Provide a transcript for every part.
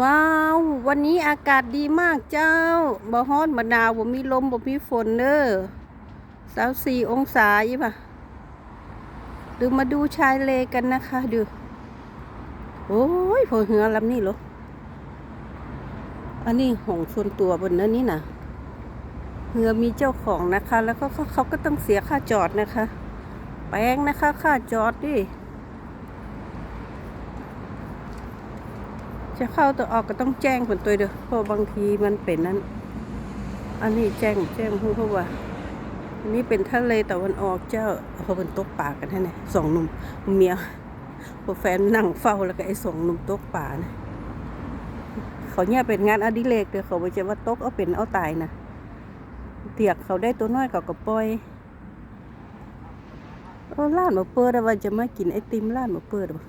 ว้าว วันนี้อากาศดีมากเจ้าบ่ฮ้อนบ่หนาวบ่มีลมบ่มีฝนเด้อสาวสี่องศายี่ป่ะดูมาดูชายเลกันนะคะดูโอ้ยพอเหือลำนี่หรออันนี้ของส่วนตัวบนนั้นนี่นะเรือมีเจ้าของนะคะ แล้วก็เขาเขาก็ต้องเสียค่าจอดนะคะแพงนะคะ ค่าจอดดิ จะเข้าตัวออกก็ต้องแจ้งผลตัวเด้อเพราะบางทีมันเป็นนั้น อันนี้แจ้งแจ้งผู้เพราะว่า อันนี้เป็นทะเลตะวันออกเจ้าเขาเป็นตกป่ากันแท้ไหนสองหนุ่มเมียพอแฟนนั่งเฝ้าแล้วก็ไอ้สองหนุ่มตกป่านะเขาเนี่ยเป็นงานอดิเรกเด้อเขาไม่ใช่ว่าตกเอาเป็นเอาตายนะเตียกเขาได้ตัวน้อยเขาก็ปล่อยร้านมาเปิดแล้วว่าจะมากินไอติมร้านมาเปิดบ่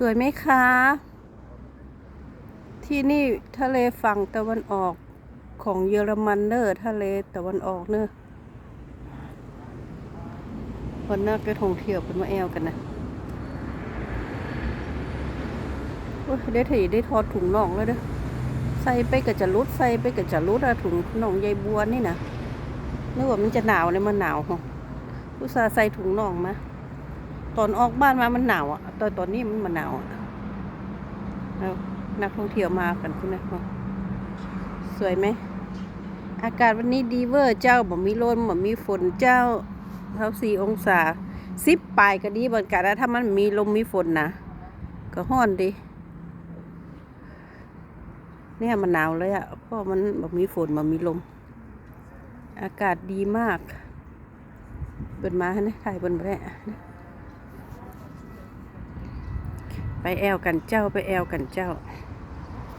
สวยไหมคะ ที่นี่ทะเลฝั่งตะวันออกของเยอรมันเนอร์ทะเลตะวันออกเนอะวันหน้าก็ท่องเที่ยวเป็นมาแอลกันนะได้ถีได้ทอดถุงน่องแล้วเด้อใส่ไปกับจะรุดใส่ไปกับจะรุดอะถุงน่องยายบัวนี่นะนึกว่ามันจะหนาวเลยมันหนาวหรออุตส่าใส่ถุงน่องมา ตอนออกบ้านมามันหนาวอะตอนตอนนี้มันมาหนาวอะแล้วนักท่องเที่ยวมากันคุณนะสวยไหม อากาศวันนี้ดีเวอร์เจ้าบ่มีลมบ่มีฝนเจ้าเท่าสี่องศาสิบปลายก็ดีบนกันแล้วถ้ามันมีลมมีฝนนะก็ห้อนดิเนี่ยมันหนาวเลยอะเพราะมันบ่มีฝนบ่มีลม อากาศดีมาก เปิดมาเนี่ยถ่ายบนแร่ไป แอวกันเจ้าไปแอวกันเจ้า